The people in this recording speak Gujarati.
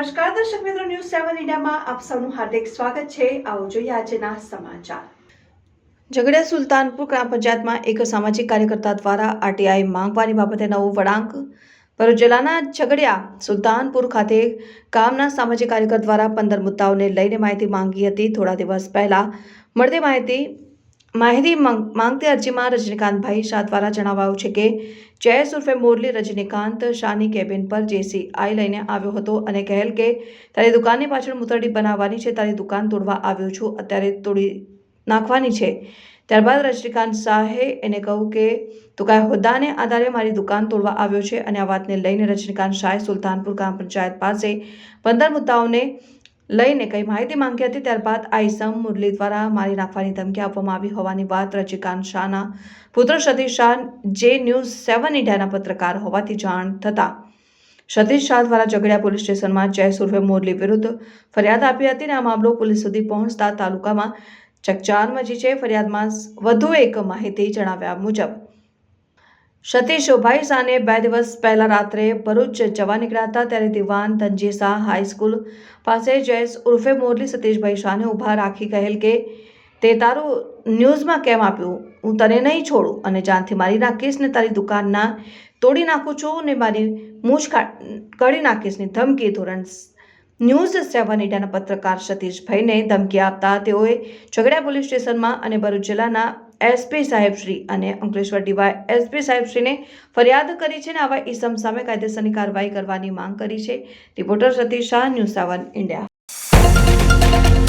ન્યૂઝમાં આપ સૌનું હાર્દિક સ્વાગત છે. આવો જોઈએ આજના સમાચાર. ઝઘડિયા સુલતાનપુર ગ્રામ પંચાયતમાં એક સામાજિક કાર્યકર્તા દ્વારા આરટીઆઈ માંગવાની બાબતે નવો વળાંક ભરૂચ જિલ્લાના ઝઘડિયા સુલતાનપુર ખાતે ગામના સામાજિક કાર્યકર દ્વારા પંદર મુદ્દાઓને લઈને માહિતી માંગી હતી. થોડા દિવસ પહેલા મળતી માહિતી માહિતી માંગ- માંગતી અરજીમાં રજનીકાંતભાઈ શાહ દ્વારા જણાવાયું છે કે, જયેશ ઉર્ફે મોરલી રજનીકાંત શાહની કેબિન પર જેસી આઈ લઈને આવ્યો હતો અને કહેલ કે, તારી દુકાનની પાછળ મૂતરડી બનાવવાની છે, તારી દુકાન તોડવા આવ્યો છું, અત્યારે તોડી નાખવાની છે. ત્યારબાદ રજનીકાંત શાહે એને કહ્યું કે, તું કાંઈ હોદ્દાને આધારે મારી દુકાન તોડવા આવ્યો છે? અને આ વાતને લઈને રજનીકાંત શાહે સુલતાનપુર ગ્રામ પંચાયત પાસે પંદર મુદ્દાઓને લઈને કઈ માહિતી માંગી હતી, ત્યારબાદ આઈસમ મુરલી દ્વારા મારી નાખવાની ધમકી આપવામાં આવી હોવાની વાત રજનીકાંત શાહના પુત્ર સતીશ શાહ જે ન્યૂઝ સેવન ઇન્ડિયાના પત્રકાર હોવાથી જાણ થતાં સતીશ શાહ દ્વારા ઝઘડિયા પોલીસ સ્ટેશનમાં જય સુરભે મુરલી વિરુદ્ધ ફરિયાદ આપી હતી અને આ મામલો પોલીસ સુધી પહોંચતા તાલુકામાં ચકચાર મચી છે. ફરિયાદમાં વધુ એક માહિતી જણાવ્યા મુજબ સતીશ ભાઈ શાહને બે દિવસ પહેલા રાત્રે ભરૂચ જવા નીકળ્યા હતા, ત્યારે દિવાન ધનજી શાહ હાઈસ્કૂલ પાસે જયેશ ઉર્ફે મોરલી સતીશભાઈ શાહને ઊભા રાખી કહેલ કે, તે તારું ન્યૂઝમાં કેમ આપ્યું? હું તને નહીં છોડું અને જાનથી મારી નાખીશ ને તારી દુકાનના તોડી નાખું છું ને મારી મૂછ કાઢી નાખીશ ને ધમકી ધોરણ ન્યૂઝ સેવન ઇન્ડિયાના પત્રકાર સતીશભાઈને ધમકી આપતા તેઓએ ઝઘડા પોલીસ સ્ટેશનમાં અને ભરૂચ જિલ્લાના એસપી સાહેબશ્રી અને અંકલેશ્વર ડીવાય એસપી સાહેબશ્રીને ફરિયાદ કરી છે અને આવા ઇસમ સામે કાયદેસરની કાર્યવાહી કરવાની માંગ કરી છે. Reporter Satish Shah, news seven, India.